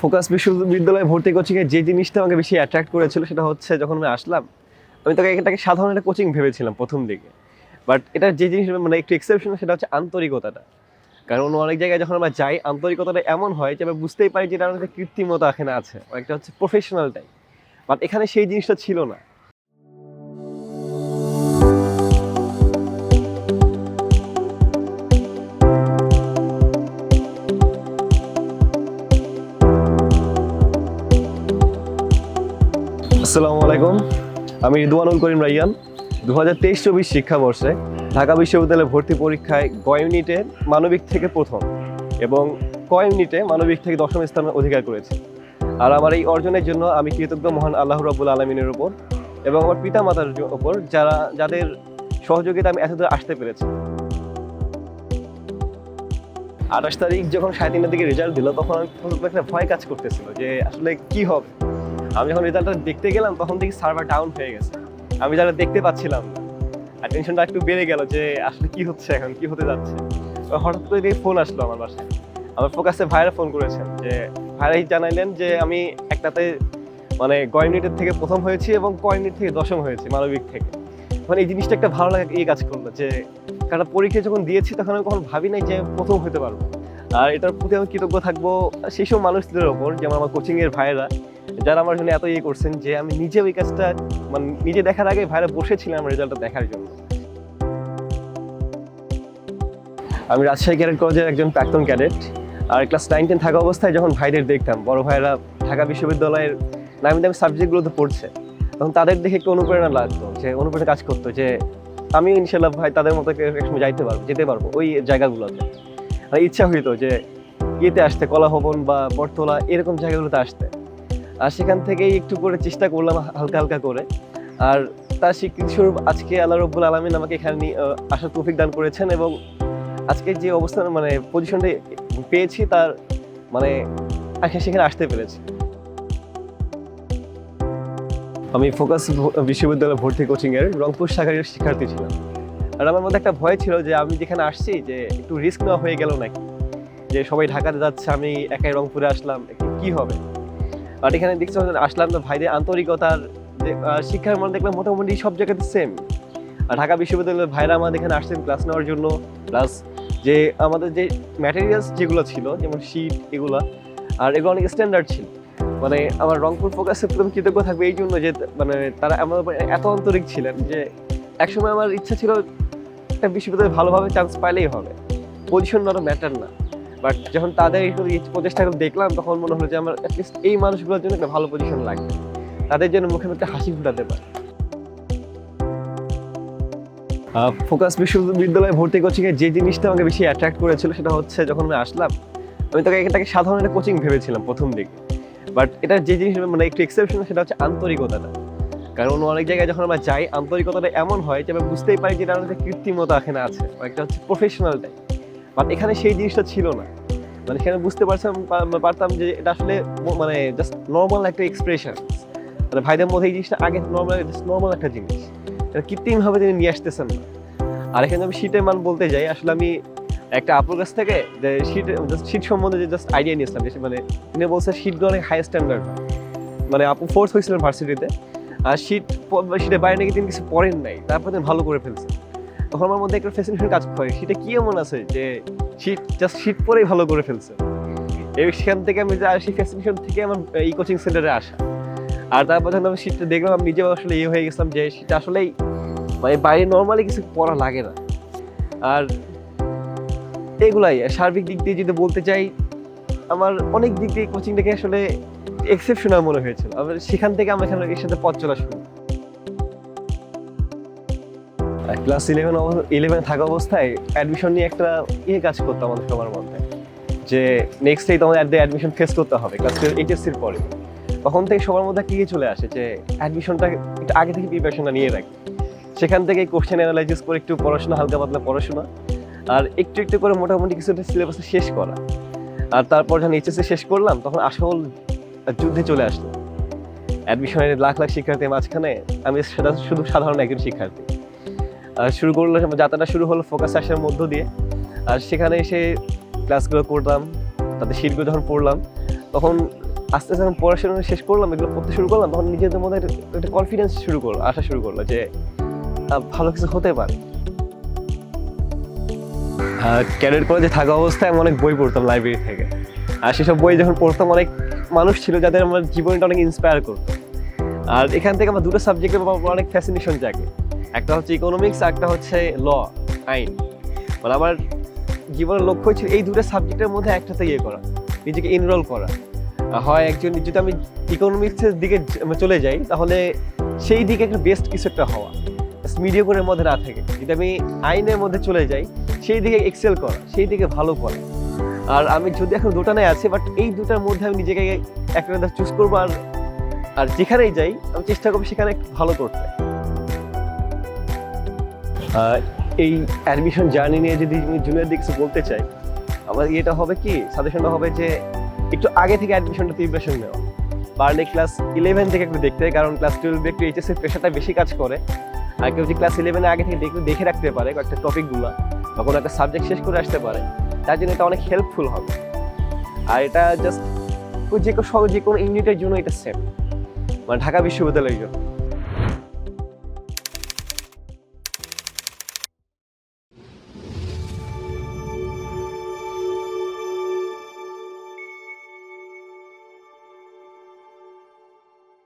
Focus বিশ্ববিদ্যালয়ে ভর্তি কোচিংয়ে যে জিনিসটা আমাকে বেশি অ্যাট্রাক্ট করেছিল সেটা হচ্ছে যখন আমি আসলাম, আমি তাকে এটাকে সাধারণ একটা কোচিং ভেবেছিলাম প্রথম দিকে। বাট এটা যে জিনিস মানে একটু এক্সেপশন সেটা হচ্ছে আন্তরিকতাটা। কারণ অনেক জায়গায় যখন আমরা যাই, আন্তরিকতাটা এমন হয় যে আমরা বুঝতেই পারি যে এটা একটা কৃত্রিমতা এখানে আছে একটা হচ্ছে প্রফেশনাল টাইপ বাট এখানে সেই জিনিসটা ছিল না। আসসালামু আলাইকুম। আমি রিদওয়ানুল করিম রাইয়ান। দু হাজার তেইশ চব্বিশ শিক্ষাবর্ষে ঢাকা বিশ্ববিদ্যালয়ে ভর্তি পরীক্ষায় গ ইউনিটে মানবিক থেকে প্রথম এবং ক ইউনিটে মানবিক থেকে দশম স্থান অধিকার করেছি? আর আমার এই অর্জনের জন্য আমি কৃতজ্ঞ মহান আল্লাহ রাবুল আলমিনের উপর এবং আমার পিতা মাতার উপর যারা, যাদের সহযোগিতা আমি এতদূর আসতে পেরেছি। আঠাশ তারিখ যখন সাড়ে তিনটার দিকে রেজাল্ট দিল, তখন আমি একটা ভয় কাজ করতেছিল যে আসলে কি হবে? আমি যখন রেজাল্টটা দেখতে গেলাম, তখন দেখি সার্ভার ডাউন হয়ে গেছে। আমি যারা দেখতে পাচ্ছিলাম, আর টেনশনটা একটু বেড়ে গেল যে আসলে কি হচ্ছে এখন, কি হতে যাচ্ছে। হঠাৎ করে ফোন আসলো আমার বাসায়। আমার ফোকাসে ভাইরা ফোন করেছেন যে, ভাইরাই জানাইলেন যে আমি একটাতে মানে গ ইউনিটের থেকে প্রথম হয়েছি এবং ক ইউনিট থেকে দশম হয়েছি মানবিক থেকে। মানে এই জিনিসটা একটা ভালো লাগে এই কাজ করল যে, কারণ পরীক্ষা যখন দিয়েছি তখন আমি কখনো ভাবি নাই যে প্রথম হতে পারব। আর এটার প্রতি আমি কৃতজ্ঞ থাকব সেই সব মানুষদের ওপর, যেমন আমার কোচিংয়ের ভাইয়েরা। যারা আমার জন্য এত ইয়ে করছেন যে আমি নিজে ওই কাজটা মানে নিজে দেখার আগে ভাইরা বসেছিলাম রেজাল্টটা দেখার জন্য। আমি রাজশাহী ক্যাডেট কলেজের একজন প্রাক্তন ক্যাডেট। আর ক্লাস নাইন টেন থাকা অবস্থায় যখন ভাইদের দেখতাম, বড় ভাইরা ঢাকা বিশ্ববিদ্যালয়ের নামি দামি সাবজেক্টগুলোতে পড়ছে, তখন তাদের দেখে একটু অনুপ্রেরণা লাগতো, যে অনুপ্রেরণা কাজ করতো, যে আমিও ইনশাল্লাহ ভাই তাদের মতো একসময় যাইতে পারব, যেতে পারব ওই জায়গাগুলোতে। মানে ইচ্ছা হইতো যে ইয়েতে আসতে কলা ভবন বা বটতলা এরকম জায়গাগুলোতে আসতে। আর সেখান থেকেই একটু করে চেষ্টা করলাম হালকা হালকা করে। আর তার স্বীকৃতি স্বরূপ আজকে আল্লাহ রব্বুল আলমিন আমাকে এখানে আসার তৌফিক দান করেছেন এবং আজকে যে অবস্থান মানে পজিশনটা পেয়েছি তার মানে সেখানে আসতে পেরেছি। আমি ফোকাস বিশ্ববিদ্যালয় ভর্তি কোচিংয়ের রংপুর শাখার শিক্ষার্থী ছিলাম। আর আমার মধ্যে একটা ভয় ছিল যে আমি যেখানে আসছি যে একটু রিস্ক নেওয়া হয়ে গেল নাকি? যে সবাই ঢাকাতে যাচ্ছে, আমি একাই রংপুরে আসলাম কি হবে? আর এখানে দেখছি আসলাম তো ভাইদের আন্তরিকতার শিক্ষার মান দেখলাম মোটামুটি সব জায়গাতে সেম আর ঢাকা বিশ্ববিদ্যালয়ের ভাইরা আমাদের এখানে আসছেন ক্লাস নেওয়ার জন্য প্লাস যে, আমাদের যে ম্যাটেরিয়ালস যেগুলো ছিল, যেমন শীট এগুলো, আর এগুলো অনেক স্ট্যান্ডার্ড ছিল। মানে আমার রংপুর ফোকাসে প্রথম কৃতজ্ঞ থাকবে এই জন্য যে মানে তারা আমার এত আন্তরিক ছিলেন যে, একসময় আমার ইচ্ছা ছিল একটা বিশ্ববিদ্যালয়ে ভালোভাবে চান্স পাইলেই হবে। পজিশন আরও ম্যাটার না। বাট যখন তাদের প্রচেষ্টাগুলো দেখলাম, তখন মনে হলো যে আমার এই মানুষগুলোর জন্য একটা ভালো পজিশন লাগবে। তাদের জন্য মুখে মুখে হাসি ফুটাতে পারে। ফোকাস বিশ্ববিদ্যালয়ে ভর্তি কোচিংয়ে যে জিনিসটা আমাকে বেশি অ্যাট্রাক্ট করেছিল সেটা হচ্ছে যখন আমি আসলাম, আমি তাকে এটাকে সাধারণ একটা কোচিং ভেবেছিলাম প্রথম দিকে। বাট এটা যে জিনিস মানে একটু এক্সেপশন সেটা হচ্ছে আন্তরিকতাটা। কারণ অনেক জায়গায় যখন আমরা যাই, আন্তরিকতাটা এমন হয় যে আমরা বুঝতেই পারি যে এটা একটা কৃত্রিমতা এখানে আছে একটা হচ্ছে প্রফেশনালটাই বাট এখানে সেই জিনিসটা ছিল না। মানে সেখানে বুঝতে পারছিলাম পারতাম যে এটা আসলে মানে জাস্ট নর্মাল একটা এক্সপ্রেশন মানে ভাইদের মধ্যে এই জিনিসটা আগে নর্মাল জাস্ট নর্মাল একটা জিনিস। এটা কৃত্রিমভাবে তিনি নিয়ে আসতেছেন না। আর এখানে আমি শীতের মান বলতে যাই, আসলে আমি একটা আপুর কাছ থেকে যে শীত জাস্ট শীত সম্বন্ধে যে জাস্ট আইডিয়া নিয়েছিলাম, যে মানে তিনি বলছে শীতগুলো অনেক হাই স্ট্যান্ডার্ড মানে আপু ফোর্থ হয়েছিলেন ভার্সিটিতে আর শীত শীতের বাইরে নাকি তিনি কিছু পড়েন নাই। তারপর তিনি ভালো করে ফেলছেন। তখন আমার মধ্যে একটা ফ্যাসিনেশন কাজ করে। সেটা কি এমন আছে যে শীত জাস্ট শীত পরেই ভালো করে ফেলছে? সেখান থেকে আমি যা- সেই ফ্যাসিনেশন থেকে আমার এই কোচিং সেন্টারে আসা। আর তারপর যখন আমি শীতটা দেখলাম, আমি নিজেও আসলে ইয়ে হয়ে গেছিলাম যে শীত আসলেই মানে বাইরে নর্মালি কিছু পড়া লাগে না। আর এগুলাই সার্বিক দিক দিয়ে যদি বলতে চাই, আমার অনেক দিক দিয়ে কোচিংটাকে আসলে এক্সেপশনাল মনে হয়েছিল। আবার সেখান থেকে আমার এখানে এর সাথে পথ চলা শুরু ক্লাস ইলেভেন ইলেভেন থাকা অবস্থায় অ্যাডমিশন নিয়ে একটা ইয়ে কাজ করতো আমাদের সবার মধ্যে। যে নেক্সট ডে তোমাদের অ্যাডমিশন ফেস করতে হবে ক্লাস এইচএসসির পরে। তখন থেকে সবার মধ্যে কি চলে আসে যে অ্যাডমিশনটা একটু আগে থেকে প্রিপারেশনটা নিয়ে রাখি। সেখান থেকে কোশ্চেন অ্যানালাইসিস করে একটু পড়াশোনা, হালকা পাতলা পড়াশোনা, আর একটু একটু করে মোটামুটি কিছু একটা সিলেবাস শেষ করা। আর তারপর যখন এইচএসসি শেষ করলাম, তখন আসল যুদ্ধে চলে আসলো অ্যাডমিশনের লাখ লাখ শিক্ষার্থীর মাঝখানে আমি সেটা শুধু সাধারণ একজন শিক্ষার্থী। শুরু করল, যাত্রাটা শুরু হলো ফোকাস আসার মধ্য দিয়ে। আর সেখানে এসে ক্লাসগুলো করলাম তাদের শিটগুলো যখন পড়লাম, তখন আস্তে আস্তে যখন পড়াশোনা শেষ করলাম, এগুলো পড়তে শুরু করলাম, তখন নিজেদের মধ্যে একটা- কনফিডেন্স শুরু করল আসা শুরু করল যে ভালো কিছু হতে পারে। ক্যাডেট কলেজে থাকা অবস্থায় আমি অনেক বই পড়তাম লাইব্রেরি থেকে। আর সেসব বই যখন পড়তাম, অনেক মানুষ ছিল যাদের আমার জীবনটা অনেক ইন্সপায়ার করতো। আর এখান থেকে আমার দুটো সাবজেক্টের ব্যাপারে অনেক ফ্যাসিনেশন জাগে। একটা হচ্ছে ইকোনমিক্স একটা হচ্ছে ল আইন। মানে আমার জীবনের লক্ষ্য ছিল এই দুটো সাবজেক্টের মধ্যে একটাতে ইয়ে করা, নিজেকে এনরোল করা। হয় একজন, যদি আমি ইকোনমিক্সের দিকে চলে যাই, তাহলে সেই দিকে একটা বেস্ট কিছু একটা হওয়া মিডিয়ামের মধ্যে না থেকে। যদি আমি আইনের মধ্যে চলে যাই, সেই দিকে এক্সেল করা, সেই দিকে ভালো করা। আর আমি যদি এখন দুটানে আছে বাট এই দুটার মধ্যে আমি নিজেকে একটা চুজ করব, আর আর যেখানেই যাই, আমি চেষ্টা করব সেখানে ভালো করতে। এই অ্যাডমিশন জার্নি নিয়ে যদি জুনিয়র দিকে বলতে চাই, আমার ইয়েটা হবে কি সাজেশনটা হবে যে একটু আগে থেকে অ্যাডমিশনটা প্রিপারেশন নেওয়া পারলে ক্লাস ইলেভেন থেকে একটু দেখতে, কারণ ক্লাস টুয়েলভে একটু এইচএস এর প্রেশারটা বেশি কাজ করে। আর কেউ যদি ক্লাস ইলেভেনে আগে থেকে দেখে দেখে রাখতে পারে কয়েকটা টপিকগুলো বা কোনো একটা সাবজেক্ট শেষ করে আসতে পারে, তার জন্য এটা অনেক হেল্পফুল হবে। আর এটা জাস্ট যে কোনো যে কোনো ইউনিটের জন্য এটা সেম মানে ঢাকা বিশ্ববিদ্যালয়ের জন্য।